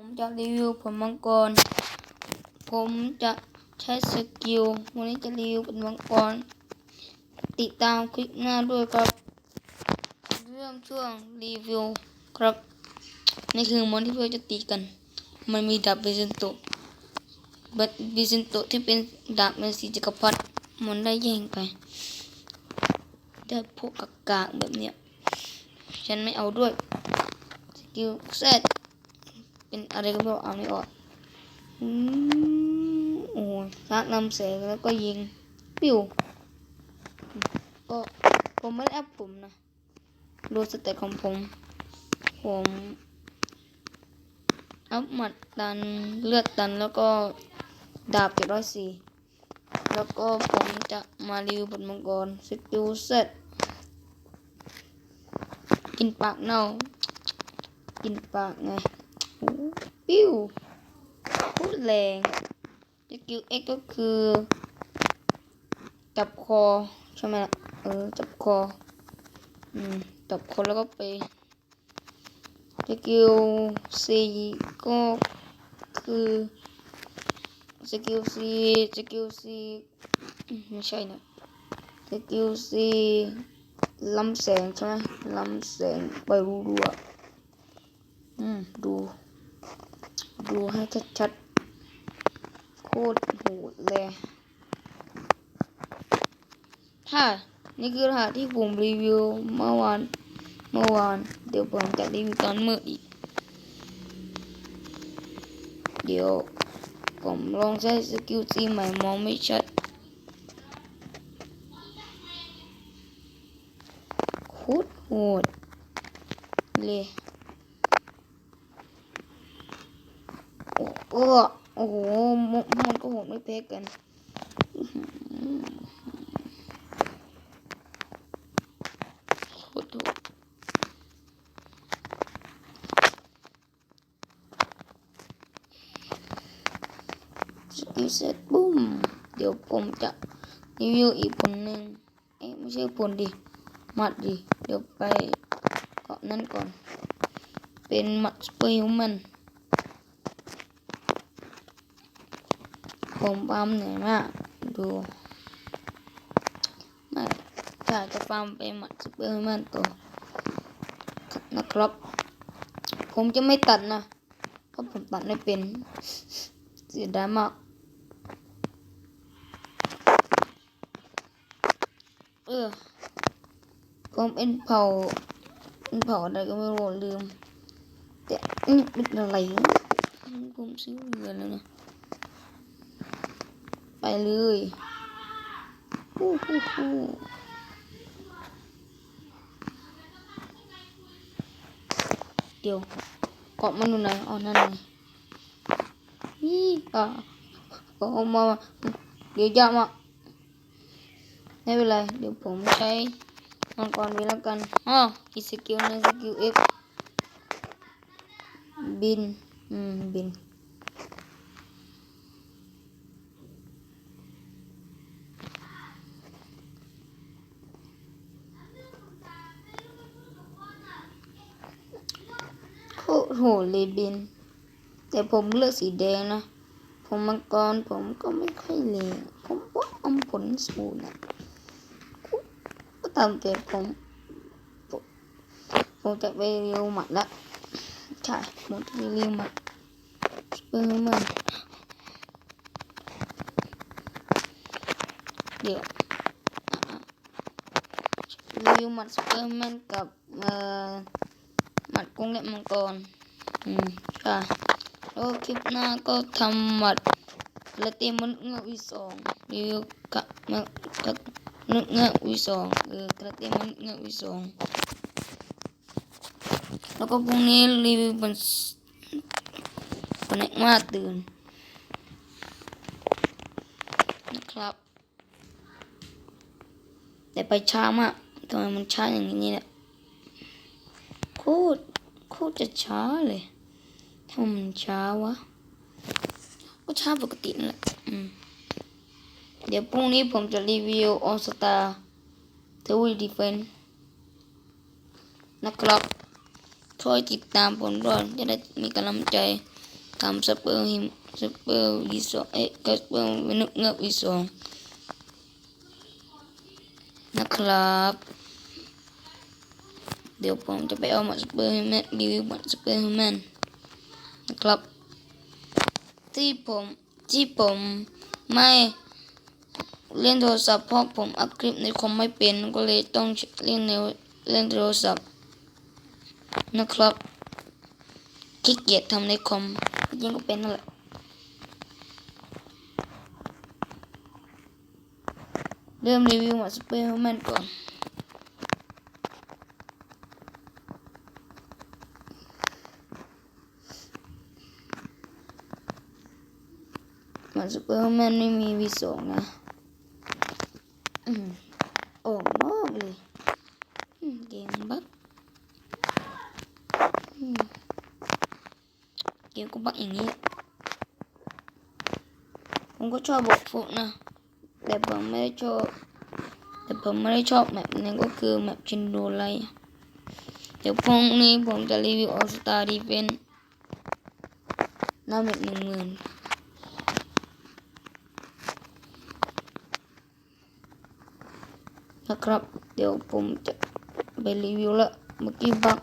ผมจะรีวิวผลมังกร ผมจะใช้สกิลวันนี้จะรีวิวผลมังกร ติดตามคลิปหน้าด้วยครับ เรื่องช่วงรีวิวครับ นี่คือมอนที่เพื่อจะตีกัน มันมีดาบเบซินโตบัดเบซินโตที่เป็นดาบเป็นสีจักรพรรดิมันได้แย่งไป ได้พวกกากาแบบเนี้ย ฉันไม่เอาด้วย สกิลเซต เป็นอะไรก็ไม่รู้เอาไม่ออกอืมโอ้ยชักนำแสงแล้วก็ยิง ปิ้ว ก็ ผมไม่ได้อัพผมนะ ดูสเตตของผม ผมอัพหมัดตัน เลือดตันแล้วก็ดาบเจ็ดร้อยสี่แล้วก็ผมจะมารีวิวบทมังกรสกิลเซตกินปากเน่ากินปากไง ปิ้วพูดแรงสกิลเอ็กก็คือ จับคอใช่ไหมล่ะเออ จับคอ อืม จับคอแล้วก็ไปสกิลซีก็คือสกิลซีสกิลซีไม่ใช่นะสกิลซีลำแสงใช่ไหมลำแสงไปรัวๆอืม ดู ดูให้ชัดๆ โคตรโหดเลย ถ้า นี่คือรหัสที่ผมรีวิวเมื่อวาน เมื่อวาน เดี๋ยวผมจะรีวิวตอนมืดอีก เดี๋ยว ผมลองใช้สกิลซีใหม่มองไม่ชัด โคตรโหดเลย โอ้โอ้โอ้โหมันก็โหดไม่แพ้กันโคตรโหดสกิลเสร็จปุ้ม เดี๋ยวผมจะรีวิวอีกผลหนึ่งเอ๊ะไม่ใช่ผลดิหมัดดิ เดี๋ยวไปเกาะนั้นก่อน เป็นหมัดสเปรย์มัน ผมปั๊มเหนื่อยมาก ดูไม่ถ้าจะฟาร์มไปหมัดซูเปอร์แมนตัวนะครับ ผมจะไม่ตัดนะ เพราะผมตัดไม่เป็นเสียดายมาก เออ ผมเป็นเผาเป็นเผาอะไรก็ไม่รู้ลืม แต่นี่เป็นอะไรผมซื้อเรือแล้วนะ เลยฮู้ฮู้ฮู้เดี๋ยวเกาะมันอยู่ไหนอ๋อนั่นไงนี่อะก็เอามา เดี๋ยวยากมาไม่เป็นไร เดี๋ยวผมใช้มังกรไปแล้วกันอ๋ออีสกิลหนึงสกิลเอฟบิน อืม บิน โหเลยบินแต่ผมเลือกสีแดงนะ ผมมังกรผมก็ไม่ค่อยเลยผมว่าอมผลสูตรนะก็ตามแต่ผมผม ผมจะไปเรียวหมัดละใช่ผมจะไปเรียวหมัดเปิ้ลมันเดี๋ยวอะรีวิวหมัดสเปอร์แมนกับเอ่อหมัดกุ้งและมังกร ค่ะ แล้วคลิปหน้าก็ทำหมัดกระเทียมมันเงาวีสองรีวิวกะมันกะนึกเงาวีสองเออกระเทียมมันเงาวีสองแล้วก็พรุ่งนี้รีวิวบนบนเอกมาตื่นนะครับ แต่ไปช้ามากทำไมมันช้าอย่างนี้เนี่ยโคตรโคตรจะช้าเลย ทำไมช้าวะ ก็ช้าปกตินั่นแหละอืมเดี๋ยวพรุ่งนี้ผมจะรีวิวออสตาเทวีดีเฟนนะครับช่วยติดตามผมด้วยจะได้มีกำลังใจทำสเปอร์หิมสเปอร์วีสองเอ๊ะก็สเปอร์มนุษย์เงือกวีสองนะครับ เดี๋ยวผมจะไปเอาหมัดสเปอร์ให้แมนรีวิวหมัดสเปอร์ให้แมน นะครับ ที่ผมที่ผมไม่เล่นโทรศัพท์เพราะผมอัดคลิปในคอมไม่เป็นก็เลยต้องเล่นในเล่นโทรศัพท์นะครับขี้เกียจทำในคอมจริงก็เป็นนั่นแหละเริ่มรีวิวหมาสเปอร์แมนก่อน มาสเปอร์แมนไม่มีวีสองนะโอ้มากเลยเกมบักเกมก็บักอย่างนี้ ผมก็ชอบบกฟุกนะ แต่ผมไม่ได้ชอบ แต่ผมไม่ได้ชอบแมปนั้นก็คือแมปชินโดไลเดี๋ยวพรุ่งนี้ผมจะรีวิวออสตาดีเฟนหน้าเม็ดหนึ่งหมื่น นะครับ เดี๋ยวผมจะไปรีวิวละเมื่อกี้บัก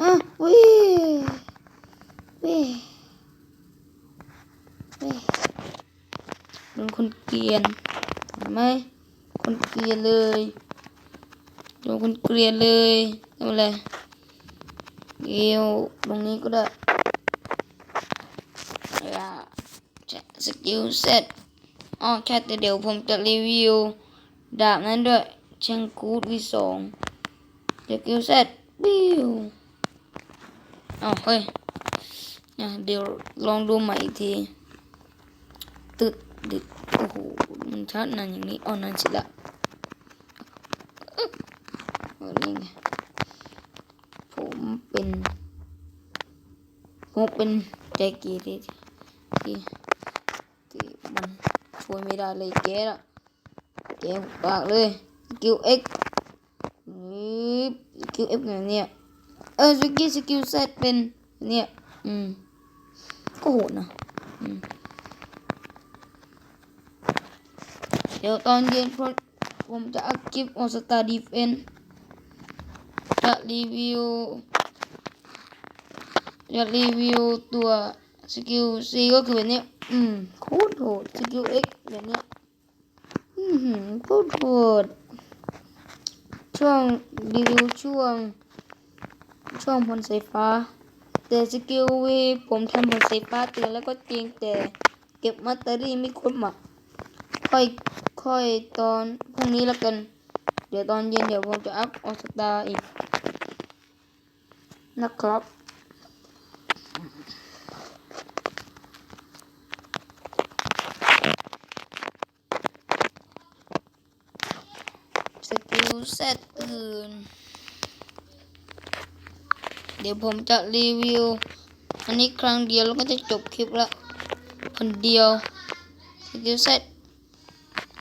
อะวิวิวิโดนคนเกลียนเห็นไหมคนเกลียนเลยโดนคนเกลียนเลยทำอะไรเกี่ยวตรงนี้ก็ได้อย่าจะสกิลเซ็ต อ๋อแค่แต่เดี๋ยวผมจะรีวิว ดาบนั้นด้วยเชงกูดวีสองสกิลเซ็ตบิวอ๋อเฮ้ยเดี๋ยวลองดูใหม่อีกทีตึดดึดโอ้โหมันชัดนานอย่างนี้อ๋อนานสิละนี่ไงผมเป็นผมเป็นใจกียที่ที่ ช่วยไม่ได้เลยแกละแกหุบปากเลยสกิลเอ็กนี่สกิลเอ็กไงเนี่ยเออสกิลสกิลเซตเป็นเนี่ยอืมก็โหดนะเดี๋ยวตอนเย็นผมผมจะอัดคลิปออสตาดีเฟนจะรีวิวจะรีวิวตัวสกิลซีก็คือแบบนี้ อืมโคตรโหดสกิลเอ็กแบบนี้อืมหืมโคตรโหดช่วงรีวิวช่วง ช่วงพลสายฟ้า แต่สกิลวีผมทำพลสายฟ้าเตือนแล้วก็จริงแต่เก็บมัตเตอรี่ไม่ครบอะค่อยค่อยตอนพรุ่งนี้แล้วกัน เดี๋ยวตอนเย็นเดี๋ยวผมจะอัพออสตาอีกนะครับ เซตอื่น เดี๋ยวผมจะรีวิว อันนี้ครั้งเดียวแล้วก็จะจบคลิปละคนเดียวสกิลเซต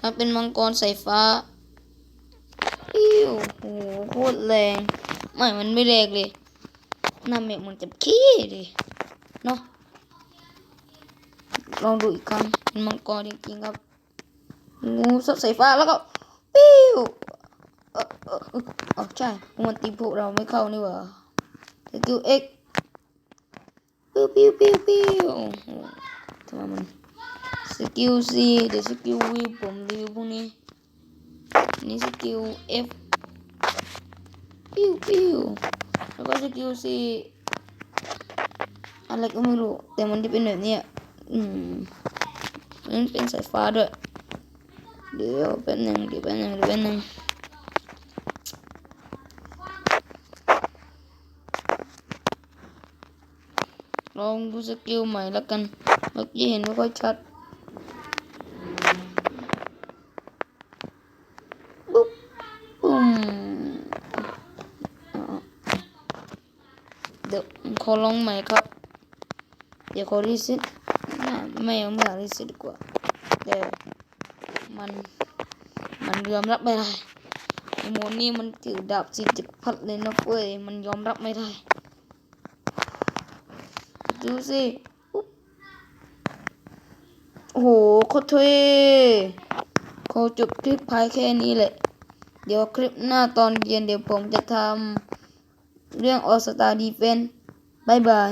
มันเป็นมังกรสายฟ้าอิ้วโหโคตรแรง ไม่ มันไม่แรงเลยน้ำเมฆมันจะขี้ดิเนาะลองดูอีกครั้งเป็นมังกรจริงๆครับงูสดสายฟ้าแล้วก็ปิ้ว เออเออเออใช่ มันตีพวกเราไม่เข้านี่หว่าสกิลเอ็กปิ้วปิ้วปิ้วปิ้วโอ้โหทำไมมันสกิล C เดี๋ยวสกิล V ผมรีวิวพวกนี้ นี่สกิล F ปิ้วปิ้วแล้วก็สกิล C อะไรก็ไม่รู้ แต่มันจะเป็นแบบนี้อืมมันเป็นสายฟ้าด้วย เดี๋ยวแป๊บนึงเดี๋ยวแป๊บนึงเดี๋ยวแป๊บนึง ลองดูสกิลใหม่แล้วกัน เมื่อกี้เห็นไม่ค่อยชัดปุ๊บปุ้มเดี๋ยวขอลองใหม่ครับ เดี๋ยวขอรีเซ็ตไม่ไม่เอาไม่อยากรีเซ็ตดีกว่าแต่มัน มันยอมรับไม่ได้โมนี่มันถือดาบสี่จิตพัดเลยนะเว้ย มันยอมรับไม่ได้ ดูสิโอ้โหโคตรเท่ขอจบคลิปพายแค่นี้แหละ เดี๋ยวคลิปหน้าตอนเย็นเดี๋ยวผมจะทำเรื่องออสตาดีเฟนบายบาย